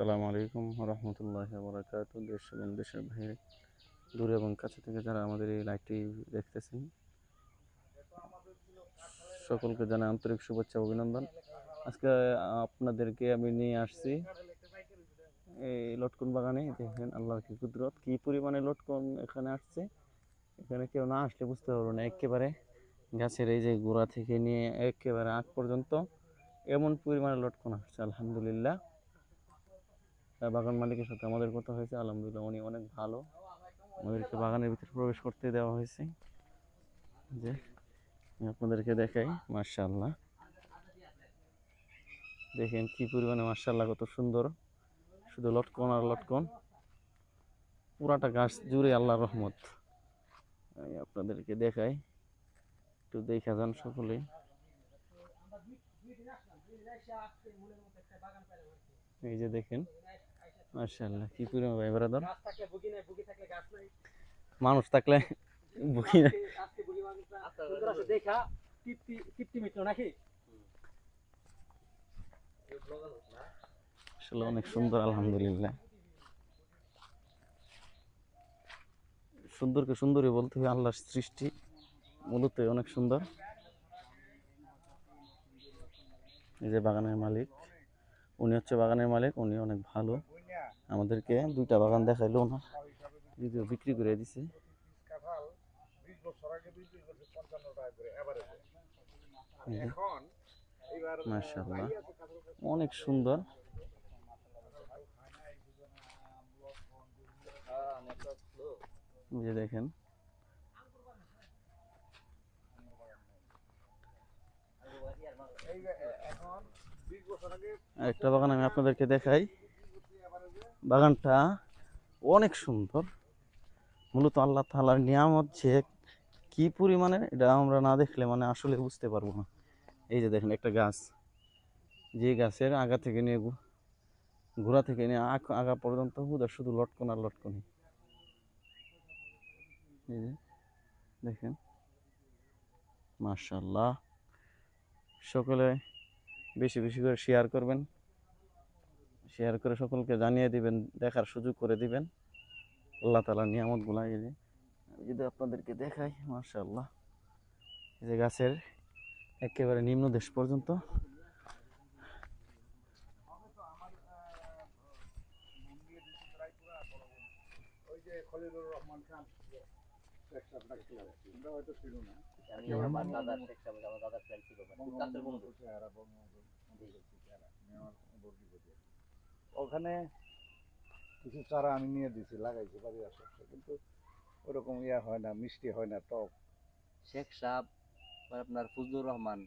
আসসালামু আলাইকুম রহমতুল্লাহ বরাকাত দেশ এবং দেশের বাইরে, দূরে এবং কাছে থেকে যারা আমাদের এই লাইভটি দেখতেছেন, সকলকে জানাই আন্তরিক শুভেচ্ছা অভিনন্দন। আজকে আপনাদেরকে আমি নিয়ে আসছি এই লটকন বাগানে। দেখেন, আল্লাহর কি কুদরত, কি পরিমাণে লটকন এখানে আসছে। এখানে কেউ না আসলে বুঝতে পারব না, একেবারে গাছের এই যে গোড়া থেকে নিয়ে একেবারে আগ পর্যন্ত এমন পরিমাণে লটকন আসছে, আলহামদুলিল্লাহ। বাগান মালিকের সাথে আমাদের কথা হয়েছে। আলহামদুলিল্লাহ উনি অনেক ভালো। আমাদেরকে বাগানের ভিতরে প্রবেশ করতে দেওয়া হয়েছে। যে আপনাদেরকে দেখাই মার্শাল্লাহ দেখেন কি পরিমাণে মার্শাল্লাহ কত সুন্দর। শুধু লটকন আর লটকন। পুরাটা গাছ জুড়ে আল্লাহ রহমত। আমি আপনাদেরকে দেখাই। একটু দেখা যান সকলে। এই যে দেখেন মার্শাল্লাহ কি পরিমাণ ভাই ব্রাদার গাছ থাকলে বুকি নাই বুকি থাকলে গাছ নাই। মানুষ থাকলে বুকি না। আজকে বুকি মানুষরা সুন্দর দেখা তৃপ্তি তৃপ্তি মিত্র নাকি? আসলে অনেক সুন্দর আলহামদুলিল্লাহ। সুন্দরকে সুন্দরই বলতে হবে আল্লাহর সৃষ্টি মূলত অনেক সুন্দর। এই যে বাগানের মালিক। উনি হচ্ছে বাগানের মালিক, উনি অনেক ভালো। আমাদেরকে দুইটা বাগান দেখাইলো ওনার। যদিও বিক্রি করে দিছে। মাশাআল্লাহ। অনেক সুন্দর। যে দেখেন। একটা বাগান আমি আপনাদেরকে দেখাই। বাগানটা অনেক সুন্দর। মূলত আল্লাহ তাআলার নিয়ামত যে কি পরিমাণে এটা আমরা না দেখলে মানে আসলে বুঝতে পারব না। এই যে দেখেন একটা গাছ। যে গাছের আগা থেকে নিয়ে গোড়া থেকে নিয়ে আগা পর্যন্ত হুদা শুধু লটকন আর লটকনি এই যে দেখেন। মার্শাল্লাহ সকলে বেশি বেশি করে শেয়ার করবেন। শেয়ার করে সকলকে জানিয়ে দিবেন, দেখার সুযোগ করে দিবেন। আল্লাহ তালা নিয়ামতগুলা এই যে যদি আপনাদেরকে দেখাই মার্শাল্লাহ এই যে গাছের একেবারে নিম্ন দেশ পর্যন্ত। রহমান খান হয়তো ছিল না আমি আমার দাদার শেখ সাহেব আমার দাদার ফ্রেন্ড ছিল কাছের বন্ধু। চেহারা বঙ্গবন্ধু চেহারা মেয়র বর্গীপতি। ওখানে কিছু চারা আমি নিয়ে দিয়েছি লাগাইছি বাড়ির আশেপাশে কিন্তু ওরকম ইয়া হয় না মিষ্টি হয় না টক। শেখ সাহেব আপনার ফজলুর রহমান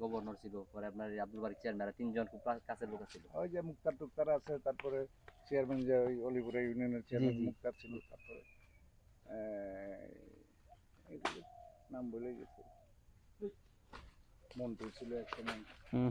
গভর্নর ছিল পরে আপনার এই আব্দুল বারিক চেয়ারম্যান তিনজন খুব কাছের লোক ছিল। ওই যে মুক্তার টুক্তার আছে তারপরে চেয়ারম্যান যে ওই অলিপুরা ইউনিয়নের চেয়ারম্যান মুক্তার ছিল তারপরে নাম ভুলে গেছি। মন্টু ছিল এক সময়। হুম।